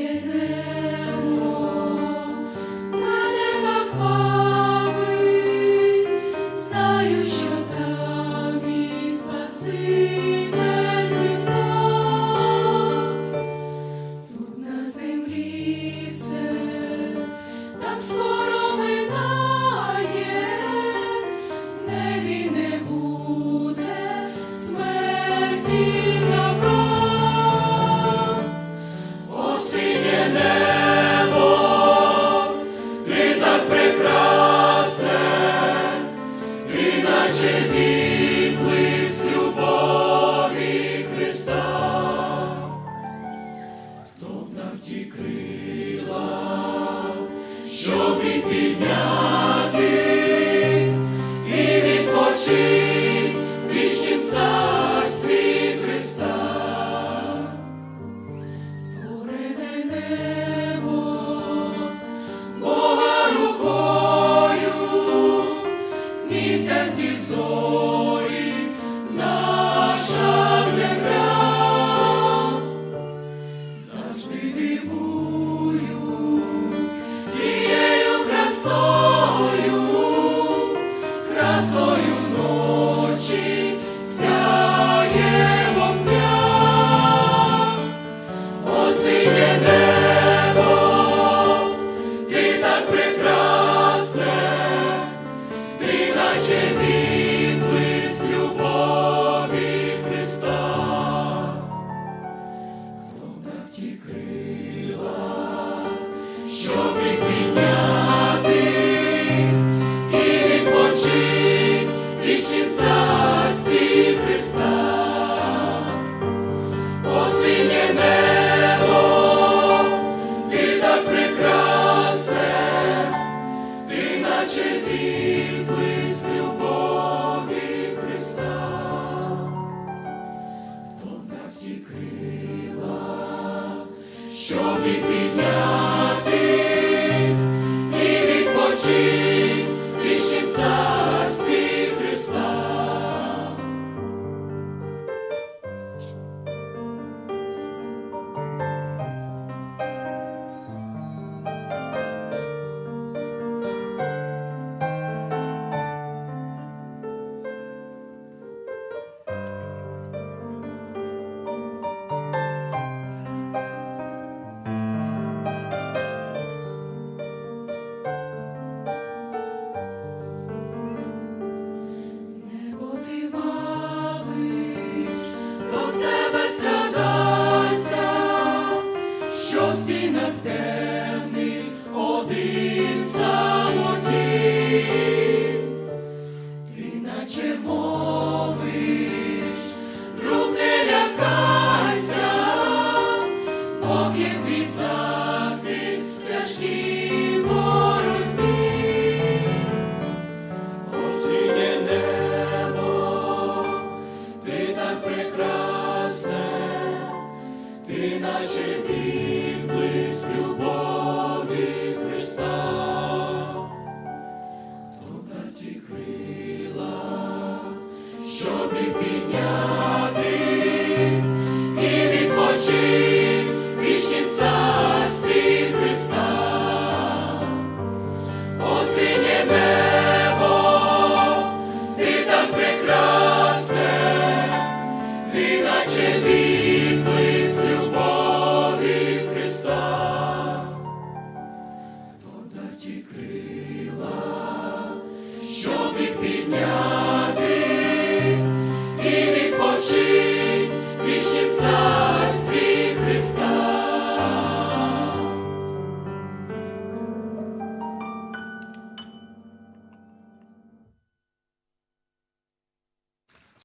Viene. мені близь любові Христа, хто б навтікрила, щоб і підняв. місяці зорі, наша земля, завжди дивуюсь тією красою, красою ночі сяє. ті крила. show me темний, один самоті, ти наче мовиш, друг лякайся, поки твій захист в тяжкій боротьбі, ти так прекрасне, ти наче вір. припіднятись і відпочить вічнім царстві Христа, осінє ти так прекрасне, ти наче відблиск любові Христа, хто дав ті крила, щоб їх підняти.